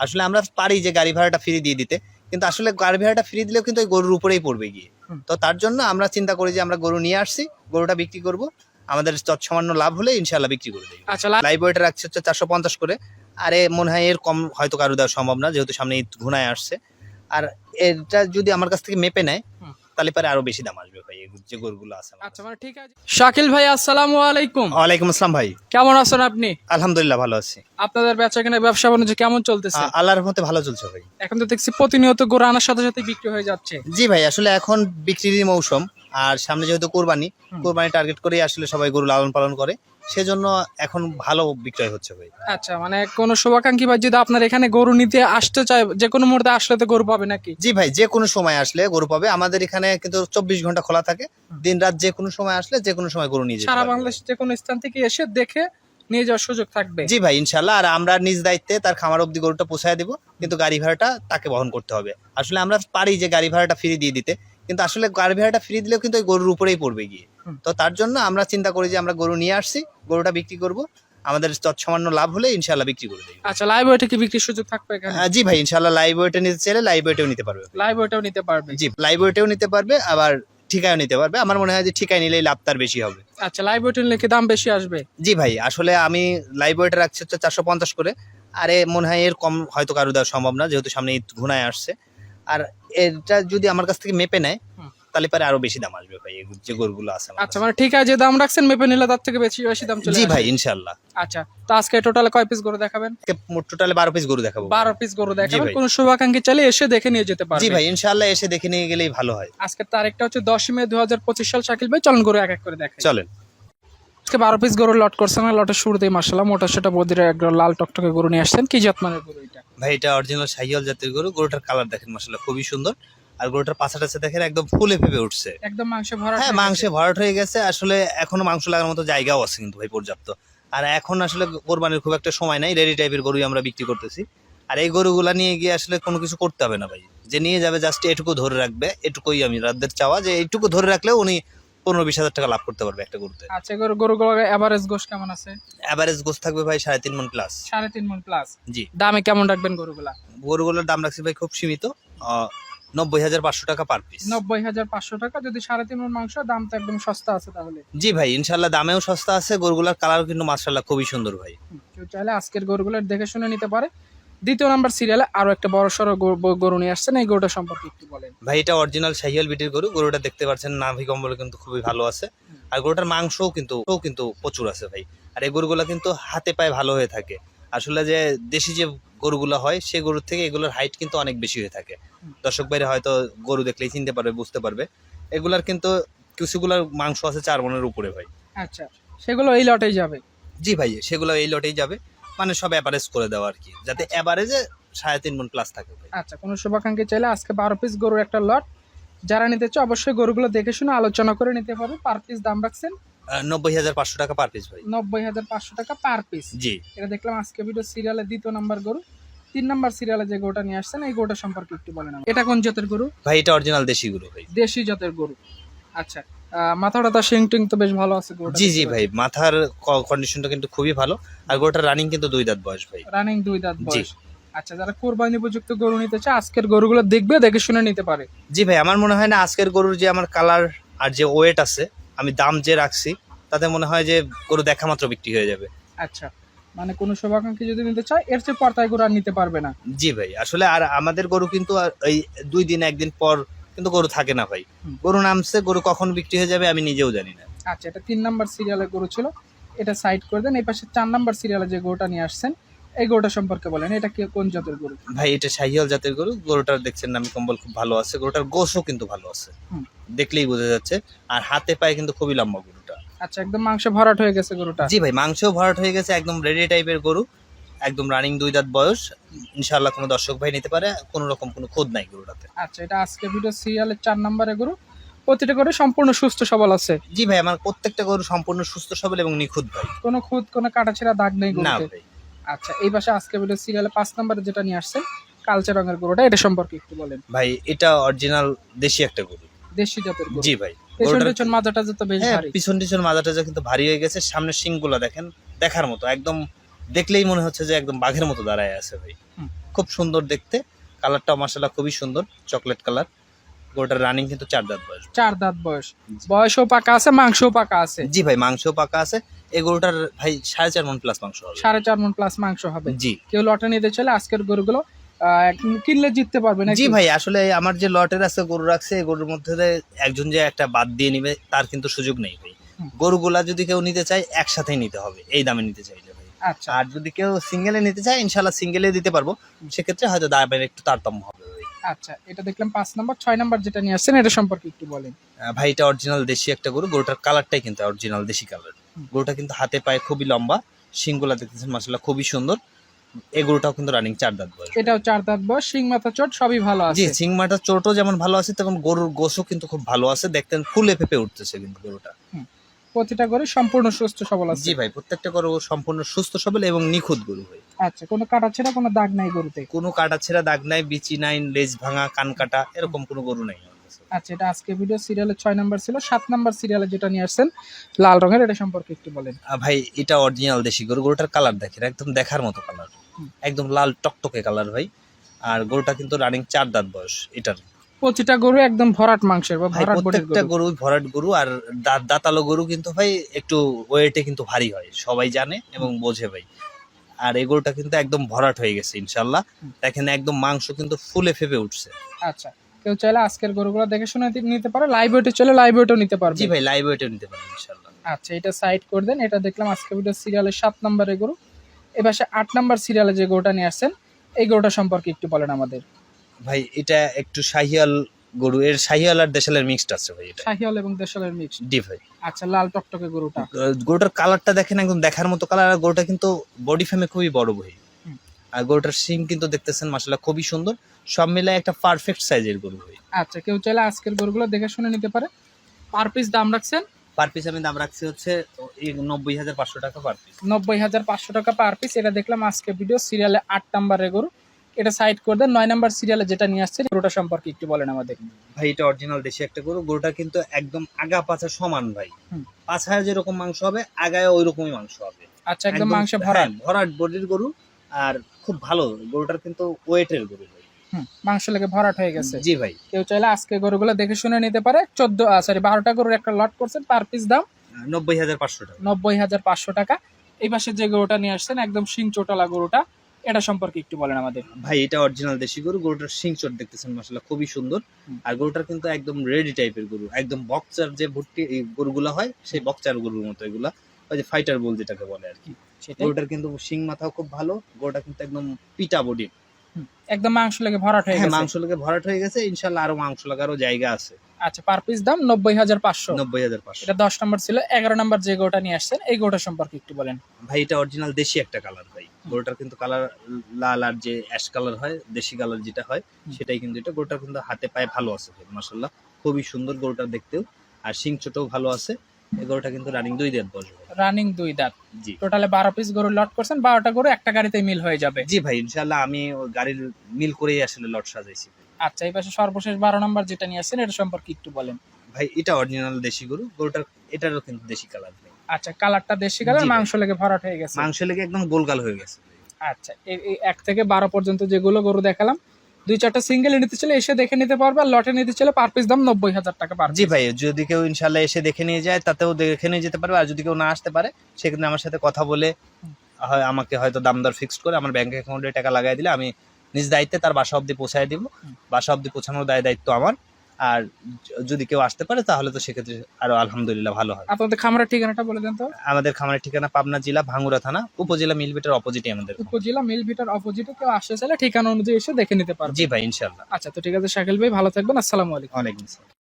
আসলে আমরা পারি যে গাড়ি ভাড়াটা ফ্রি দিয়ে দিতে কিন্তু আসলে গাড়ি ভাড়াটা ফ্রি দিলেও কিন্তু ওই গরুর উপরেই পড়বে গিয়ে। তো তার জন্য আমরা চিন্তা করি যে আমরা গরু নিয়ে আসছি গরুটা বিক্রি করব আমাদের তৎসামান্য লাভ হলে ইনশাল্লাহ বিক্রি করে দিই আচ্ছা লাইভ ওয়েটা রাখছে হচ্ছে চারশো পঞ্চাশ করে। আর এ মনে হয় এর কম হয়তো কারও দেওয়া সম্ভব না যেহেতু সামনে ঈদ ঘুনায় আসছে। আর এটা যদি আমার কাছ থেকে মেপে নেয়। তাহলে পরে আরও বেশি দাম আসবে ভাই যে গরুগুলো আছে আচ্ছা মানে ঠিক আছে। শাকিল ভাই আসসালামু আলাইকুম। ওয়ালাইকুম আসসালাম ভাই। কেমন আছেন আপনি? আলহামদুলিল্লাহ ভালো আছি। আপনাদের বেচা কেনা ব্যবসা বাণিজ্য কেমন চলতেছে? আল্লাহর মতে ভালো চলছে ভাই। এখন তো দেখছি প্রতিনিয়ত গরু আনার সাথে সাথে বিক্রি হয়ে যাচ্ছে। জি ভাই আসলে এখন বিক্রির মৌসুম। আর সামনে যেহেতু কোরবানি কোরবানি টার্গেট করেই আসলে সবাই গরু লালন পালন করে। সেজন্য এখন ভালো বিক্রয় হচ্ছে ভাই। আচ্ছা মানে কোনো শুভাকাঙ্ক্ষী ভাই যদি আপনার এখানে গরু নিতে আসতে চায় যে কোনো মুহূর্তে আসলে তো গরু পাবে নাকি? জি ভাই যে কোনো সময় আসলে গরু পাবে। আমাদের এখানে কিন্তু চব্বিশ ঘণ্টা খোলা থাকে। দিন রাত যে কোনো সময় আসলে যে কোনো সময় গরু নিয়ে সারা বাংলাদেশ যে কোনো স্থান থেকে এসে দেখে নিয়ে যাওয়ার সুযোগ থাকবে। জি ভাই ইনশাল্লাহ আর আমরা নিজ দায়িত্বে তার খামার অব্দি গরুটা পৌঁছায় দিব। কিন্তু গাড়ি ভাড়াটা তাকে বহন করতে হবে। আসলে আমরা পারি যে গাড়ি ভাড়াটা ফ্রি দিয়ে দিতে। কিন্তু আসলে গাড়ি ভাড়াটা ফ্রি দিলেও কিন্তু ওই গরুর উপরেই পড়বে গিয়ে। তো তার জন্য আমরা চিন্তা করি যে আমরা গরু নিয়ে আসছি গরুটা বিক্রি করব। আমাদের তৎসামান্য লাভ হলে ইনশাল্লাহ বিক্রি করে দিই আচ্ছা লাইভ ওয়েটে কি বিক্রির সুযোগ থাকবে এখানে? জি ভাই ইনশাল্লাহ লাইভ ওয়েটে নিতে চাইলে লাইভ ওয়েটেও নিতে পারবে। লাইভ ওয়েটেও নিতে পারবে। জি লাইভ ওয়েটেও নিতে পারবে আবার ঠিকায়ও নিতে পারবে। আমার মনে হয় যে ঠিকায় নিলেই লাভ তার বেশি হবে। আচ্ছা লাইভ ওয়েটে নিলে কি দাম বেশি আসবে? জি ভাই আসলে আমি লাইভ ওয়েটে রাখছি হচ্ছে চারশো পঞ্চাশ করে। আরে মনে হয় এর কম হয়তো কারও দেওয়া সম্ভব না যেহেতু সামনে ঈদ ঘুনায় আসছে। আর এটা যদি আমার কাছ থেকে মেপে নেয় তাহলে পরে আরও বেশি দাম আসবে ভাই এই যে গরুগুলো আছে আচ্ছা মানে ঠিক আছে যে দাম রাখছেন মেপে নিলে তার থেকে বেশি বেশি দাম চলে জি ভাই ইনশাল্লাহ আচ্ছা তো আজকে টোটালে কয় পিস গরু দেখাবেন? মোট টোটালে বারো পিস গরু দেখাবো। বারো পিস গরু দেখাবেন। কোন শুভাকাঙ্ক্ষী চাইলে এসে দেখে নিয়ে যেতে পারবে। জি ভাই ইনশাল্লাহ এসে দেখে নিয়ে গেলেই ভালো হয়। আজকের তারিখটা হচ্ছে দশ মে দু হাজার পঁচিশ সাল শাকিল ভাই চলন গরু এক এক করে দেখাই। চলেন। আজকে বারো পিস গরু লট করছেন আর লটের শুরুতেই মার্শাল্লাহ মোটা সেটা বদিরে একদম লাল টকটকে গরু নিয়ে আসছেন। কি যত্নের গরু এটা? ভাই এটা অরিজিনাল সাইয়াল জাতের গরু। গরুটার কালার দেখেন মাসাল্লাহ খুবই সুন্দর। আর গরুটার পাছাটা দেখেন একদম ফুলে ফেপে উঠছে। একদম মাংস ভরা হ্যাঁ মাংসে ভরাট হয়ে গেছে। আসলে এখনও মাংস লাগার মতো জায়গাও আছে কিন্তু ভাই পর্যাপ্ত। আর এখন আসলে কোরবানির খুব একটা সময় নাই রেডি টাইপের গরুই আমরা বিক্রি করতেছি। আর এই গরুগুলা নিয়ে গিয়ে আসলে কোনো কিছু করতে হবে না ভাই। যে নিয়ে যাবে জাস্ট এটুকু ধরে রাখবে এটুকুই আমি রাতদের চাওয়া। যে এইটুকু ধরে রাখলেও উনি পনেরো বিশ হাজার টাকা লাভ করতে পারবে একটা গরুতে। আচ্ছা গরু গরুগুলো এভারেজ গোশ কেমন আছে? অ্যাভারেজ গোস থাকবে ভাই সাড়ে তিন মন প্লাস সাড়ে তিন মন প্লাস জি। দামে কেমন রাখবেন গরুগুলা? গরুগুলোর দাম রাখছি ভাই খুব সীমিত। নব্বই হাজার পাঁচশো টাকা পার পিস নব্বই হাজার পাঁচশো টাকা যদি সাড়ে তিন মন মাংস দাম তো একদম সস্তা আছে তাহলে। জি ভাই ইনশাল্লাহ দামেও সস্তা আছে গরুগুলার কালার কিন্তু মার্শাল্লাহ খুবই সুন্দর ভাই। চাইলে আজকের গরুগুলো দেখে শুনে নিতে পারে। দ্বিতীয় নাম্বার সিরিয়ালে আরও একটা বড় সড়ো গরু নিয়ে আসছেন এই গরুটা সম্পর্কে একটু বলেন। ভাই এটা অরিজিনাল শাহিয়াল বিটির গরু। গরুটা দেখতে পাচ্ছেন নাভি কম্বল কিন্তু খুবই ভালো আছে। আর গরুটার মাংসও কিন্তু কিন্তু প্রচুর আছে ভাই। আর এই গরুগুলো কিন্তু হাতে পায়ে ভালো হয়ে থাকে। আসলে যে দেশি যে গরুগুলো হয় সেই গরুর থেকে এগুলোর হাইট কিন্তু অনেক বেশি হয়ে থাকে। দর্শক বাইরে হয়তো গরু দেখলেই চিনতে পারবে বুঝতে পারবে। এগুলার কিন্তু কিছুগুলার মাংস আছে চার মনের উপরে ভাই। আচ্ছা সেগুলো এই লটেই যাবে। জি ভাই সেগুলো এই লটেই যাবে। মানে সব অ্যাভারেজ করে দেওয়া আর কি যাতে অ্যাভারেজে সাড়ে তিন মন প্লাস থাকে আচ্ছা কোনো শুভাকাঙ্ক্ষী চাইলে আজকে বারো পিস গরুর একটা লট যারা নিতে চায় অবশ্যই গরুগুলো দেখে শুনে আলোচনা করে নিতে পারবে পার পিস দাম রাখছেন? নব্বই হাজার পাঁচশো টাকা পার পিস ভাই। নব্বই হাজার পাঁচশো টাকা পার পিস জি। এটা দেখলাম আজকে ভিডিও সিরিয়ালে দ্বিতীয় নাম্বার গরু। তিন নাম্বার সিরিয়ালে যে গরুটা নিয়ে আসছেন এই গরুটা সম্পর্কে একটু বলেন। এটা কোন জাতের গরু? ভাই এটা অরিজিনাল দেশি গরু ভাই। দেশি জাতের গরু। আচ্ছা মাথাটা তার শিং টিং তো বেশ ভালো আছে গরুটা জি জি ভাই মাথার কন্ডিশনটা কিন্তু খুবই ভালো। আর গরুটার রানিং কিন্তু দুই দাঁত বয়স ভাই। রানিং দুই দাঁত বয়স। আচ্ছা যারা কোরবানি উপযুক্ত গরু নিতে চায় আজকের গরুগুলো দেখবে দেখে শুনে নিতে পারে। জি ভাই আমার মনে হয় না আজকের গরুর যে আমার কালার আর যে ওয়েট আছে আমি দাম যে রাখছি তাতে মনে হয় যে গরু দেখা মাত্র বিক্রি হয়ে যাবে। আচ্ছা মানে কোনো শুভাকাঙ্ক্ষী যদি নিতে চায় এর চেয়ে পর্তায় গরু আর নিতে পারবে না। জি ভাই আসলে আর আমাদের গরু কিন্তু এই দুই দিন একদিন পর কিন্তু গরু থাকে না ভাই। গরু নামছে গরু কখন বিক্রি হয়ে যাবে আমি নিজেও জানি না। আচ্ছা এটা তিন নাম্বার সিরিয়ালের গরু ছিল। এটা সাইড করে দেন এই পাশে চার নাম্বার সিরিয়ালে যে গরুটা নিয়ে আসছেন এই গরুটা সম্পর্কে বলেন এটা কি কোন জাতের গরু? ভাই এটা শাহিয়াল জাতের গরু। গরুটার দেখছেন নামি কম্বল খুব ভালো আছে। গরুটার গোসও কিন্তু ভালো আছে। দেখলেই বোঝা যাচ্ছে। আর হাতে পায়ে কিন্তু খুবই লম্বা গরুটা। আচ্ছা একদম মাংস ভরাট হয়ে গেছে গরুটা। জি ভাই মাংসও ভরাট হয়ে গেছে একদম রেডি টাইপের গরু। একদম রানিং দুই দাঁত বয়স ইনশাআল্লাহ কোনো দর্শক ভাই নিতে পারে কোনো রকম কোনো খোদ নাই গরুটাতে। আচ্ছা এটা আজকে ভিডিও সিরিয়ালের চার নাম্বারে গরু। প্রতিটা গরু সম্পূর্ণ সুস্থ সবল আছে। জি ভাই আমার প্রত্যেকটা গরু সম্পূর্ণ সুস্থ সবল এবং নিখুঁত ভাই। কোনো খুদ কোনো কাটাছেড়া দাগ নেই না ভাই। আচ্ছা এই পাশে আজকে ভিডিও সিরিয়ালে পাঁচ নাম্বারে যেটা নিয়ে আসছেন কালচে রঙের গরুটা এটা সম্পর্কে একটু বলেন। ভাই এটা অরিজিনাল দেশি একটা গরু। দেশি জাতের গরু। জি ভাই পেছন পেছন মাথাটা যত বেশ হ্যাঁ ভারী। পিছন টিছন মাথাটা কিন্তু ভারী হয়ে গেছে সামনের শিংগুলো দেখেন দেখার মতো একদম দেখলেই মনে হচ্ছে যে একদম বাঘের মতো দাঁড়ায় আছে ভাই। খুব সুন্দর দেখতে। কালারটাও মাসাল্লাহ খুবই সুন্দর চকলেট কালার। গরুটার রানিং কিন্তু চার দাঁত বয়স। চার দাঁত বয়স। বয়সও পাকা আছে মাংসও পাকা আছে। জি ভাই মাংস পাকা আছে। এই গরুটার ভাই সাড়ে চার মন প্লাস মাংস হবে। সাড়ে চার মন প্লাস মাংস হবে। জি। কেউ লটে নিতে চলে আজকের গরুগুলো কিনলে জিততে পারবে না জি ভাই আসলে আমার যে লটের আছে গরু রাখছে এই গরুর মধ্যে একজন যে একটা বাদ দিয়ে নিবে তার কিন্তু সুযোগ নেই ভাই। গরুগুলা যদি কেউ নিতে চায় একসাথেই নিতে হবে। এই দামে নিতে চাইলে। আর যদি কেউ সিঙ্গেলে নিতে চায় ইনশাল্লাহ সিঙ্গেলে দিতে পারব। সেক্ষেত্রে হয়তো দামের একটু তারতম্য হবে। আচ্ছা এটা দেখলাম পাঁচ নাম্বার ছয় নাম্বার যেটা নিয়ে আসছেন এটা সম্পর্কে একটু বলেন। ভাই এটা অরিজিনাল দেশি একটা গরু গরুটার কালারটাই কিন্তু অরিজিনাল দেশি কালার গরুটা কিন্তু হাতে পায়ে খুবই লম্বা শিংগুলা দেখতেছেন মাসাল্লাহ খুবই সুন্দর। এই গরুটাও কিন্তু রানিং চার দাঁত বয়স। এটাও চার দাঁত বয়স শিং মাথা চোট সবই ভালো আছে জি আছে। চিংমাটা চোটও যেমন ভালো আছে তেমন গরুর গোসও কিন্তু খুব ভালো আছে। দেখতেন ফুলে ফেপে উঠতেছে কিন্তু গরুটা। প্রতিটা গরু সম্পূর্ণ সুস্থ সবল আছে। জি ভাই প্রত্যেকটা গরু সম্পূর্ণ সুস্থ সবল এবং নিখুঁত গরু ভাই। আচ্ছা কোনো কাটা ছেঁড়া কোনো দাগ নাই গরুতে? কোনো কাটা ছেঁড়া দাগ নাই বিচি নাই লেজ ভাঙা কান কাটা এরকম কোনো গরু নাই আচ্ছা এটা আজকে ভিডিও সিরিয়ালের ছয় নাম্বার ছিল সাত নাম্বার সিরিয়ালে যেটা নিয়ে আসছেন লাল রঙের এটা সম্পর্কে একটু বলেন। ভাই এটা অরিজিনাল দেশি গরু গরুটার কালার দেখেন একদম দেখার মতো কালার একদম লাল টকটকে কালার ভাই। আর গরুটা কিন্তু রানিং চার দাঁত বয়স এটার। প্রতিটা গরু একদম ভরাট মাংসের বা ভরাট প্রত্যেকটা গরু। ভরাট গরু আর দাঁত দাঁতালো গরু কিন্তু ভাই একটু ওয়েটে কিন্তু ভারী হয় সবাই জানে এবং বোঝে ভাই। আর এই গরুটা কিন্তু একদম ভরাট হয়ে গেছে ইনশাল্লাহ। দেখেন একদম মাংস কিন্তু ফুলে ফেপে উঠছে। আচ্ছা কেউ চাইলে আজকের গরুগুলো দেখে শুনে নিতে পারে লাইভ ওয়েটে চলে লাইভ ওয়েটও নিতে পারবে। জি ভাই লাইভ ওয়েটে নিতে পারেন ইনশাল্লাহ আচ্ছা এটা সাইড করে দেন এটা দেখলাম আজকে ভিডিও সিরিয়ালের সাত নম্বরের গরু। এবার সে আট নাম্বার সিরিয়ালে যে গরুটা নিয়ে আসছেন এই গরুটা সম্পর্কে একটু বলেন আমাদের। ভাই এটা একটু শাহিয়াল গরু এর শাহিয়াল আর দেশালের মিক্সড আছে ভাই এটা। শাহিয়াল এবং দেশালের মিক্সড জি ভাই। আচ্ছা লাল টকটকে গরুটা। গরুটার কালারটা দেখেন একদম দেখার মতো কালার আর গরুটা কিন্তু বডি ফ্রেমে খুবই বড় ভাই। আর গরুটার সিং কিন্তু দেখতেছেন মাসাল্লাহ খুবই সুন্দর। সব মিলায় একটা পারফেক্ট সাইজের গরু ভাই। আচ্ছা কেউ চাইলে আজকের গরুগুলো দেখে শুনে নিতে পারে। পার পিস দাম রাখছেন? পার পিস আমি দাম রাখছি হচ্ছে নব্বই হাজার পাঁচশো টাকা পার পিস নব্বই হাজার পাঁচশো টাকা পার পিস এটা দেখলাম আজকে ভিডিও সিরিয়ালে আট নাম্বারের গরু। এটা সাইড করে দেন। নয় নাম্বার সিরিয়ালে যেটা নিয়ে আসছে গরুটা সম্পর্কে একটু বলেন আমাদের। ভাই এটা অরিজিনাল দেশি একটা গরু। গরুটা কিন্তু একদম আগা পাছা সমান ভাই। পাছায় যেরকম মাংস হবে আগায় ওই রকমই মাংস হবে। আচ্ছা একদম মাংসে ভরা। হ্যাঁ, ভরাট বডির গরু আর খুব ভালো। গরুটার কিন্তু ওয়েটের গরু ভাই। মাংস লেগে ভরাট হয়ে গেছে। জি ভাই। কেউ চাইলে আজকে গরুগুলো দেখে শুনে নিতে পারে। চোদ্দ সরি বারোটা গরুর একটা লট করছেন পার পিস দাম। নব্বই হাজার পাঁচশো টাকা। নব্বই হাজার পাঁচশো টাকা। এই পাশে যে গরুটা নিয়ে আসছেন একদম শিং চোটালা গরুটা। এটা সম্পর্কে একটু বলেন আমাদের। ভাই এটা অরিজিনাল দেশি গরু। গরুটার শিং চট দেখতেছেন মাসাল্লাহ খুবই সুন্দর। আর গরুটার কিন্তু একদম রেডি টাইপের গরু। একদম বক্সার যে ভুট্টি এই গরুগুলা হয় সেই বক্সার গরুর মতো এগুলা। ওই যে ফাইটার বল যেটাকে বলে আর কি। গরুটার কিন্তু শিং মাথাও খুব ভালো। গরুটা কিন্তু একদম পিটা বডি একদম মাংস লেগে ভরাট হয়ে হ্যাঁ গেছে। মাংস লেগে ভরাট হয়ে গেছে। ইনশাল্লাহ আরও মাংস লাগারও জায়গা আছে। আচ্ছা পার পিস দাম নব্বই হাজার পাঁচশো। নব্বই হাজার পাঁচশো। এটা দশ নম্বর ছিল এগারো নম্বর যে গোটা নিয়ে আসছেন এই গরুটা সম্পর্কে একটু বলেন। ভাই এটা অরিজিনাল দেশি একটা কালার ভাই। গরুটার কিন্তু কালার লাল আর যে অ্যাশ কালার হয় দেশি কালার যেটা হয় সেটাই কিন্তু এটা। গরুটার কিন্তু হাতে পায়ে ভালো আছে মাসাল্লাহ খুবই সুন্দর গরুটা দেখতেও। আর শিং ছোটও ভালো আছে। এই গরুটা কিন্তু রানিং দুই দেড় বছর রানিং দুই দাঁত। জি। টোটালে বারো পিস গরু লট করছেন বারোটা গরু একটা গাড়িতে মিল হয়ে যাবে। জি ভাই ইনশাল্লাহ আমি ওই গাড়ির মিল করেই আসলে লট সাজাইছি আচ্ছা এই পাশে সর্বশেষ বারো নম্বর যেটা নিয়ে আসছেন এটা সম্পর্কে একটু বলেন। ভাই এটা অরিজিনাল দেশি গরু। গরুটার এটারও কিন্তু দেশি কালার ভাই আচ্ছা কালারটা দেশি কালার মাংস লেগে ভরাট হয়ে গেছে? মাংস লেগে একদম গোলগাল হয়ে গেছে। আচ্ছা এক থেকে বারো পর্যন্ত যেগুলো গরু দেখালাম দুই চারটা সিঙ্গেল নিতে চলে এসে দেখে নিতে পারবে আর লটে নিতে চলে পার পিস দাম নব্বই হাজার টাকা পার জি ভাই যদি কেউ ইনশাল্লাহ এসে দেখে নিয়ে যায় তাতেও দেখে নিয়ে যেতে পারবে আর যদি কেউ না আসতে পারে সেক্ষেত্রে আমার সাথে কথা বলে হয় আমাকে হয়তো দাম দর ফিক্সড করে আমার ব্যাংক অ্যাকাউন্টে টাকা লাগাই দিলে আমি নিজ দায়িত্বে তার বাসা অবধি পৌঁছায় দিব। বাসা অবধি পৌঁছানোর দায় দায়িত্ব আমার। আর যদি কেউ আসতে পারে তাহলে তো সেক্ষেত্রে আরও আলহামদুলিল্লাহ ভালো হয়। আপনাদের খামারের ঠিকানাটা বলে দেন তো। আমাদের খামারের ঠিকানা পাবনা জেলা ভাঙ্গুরা থানা উপজেলা মিলভিটার অপোজিটে আমাদের উপজেলা মিল ভিটার অপোজিটে কেউ আসতে চাইলে ঠিকানা অনুযায়ী এসে দেখে নিতে পারবে। জি ভাই ইনশাল্লাহ আচ্ছা তো ঠিক আছে শাকিল ভাই ভালো থাকবেন। আসসালামু আলাইকুম। অনেক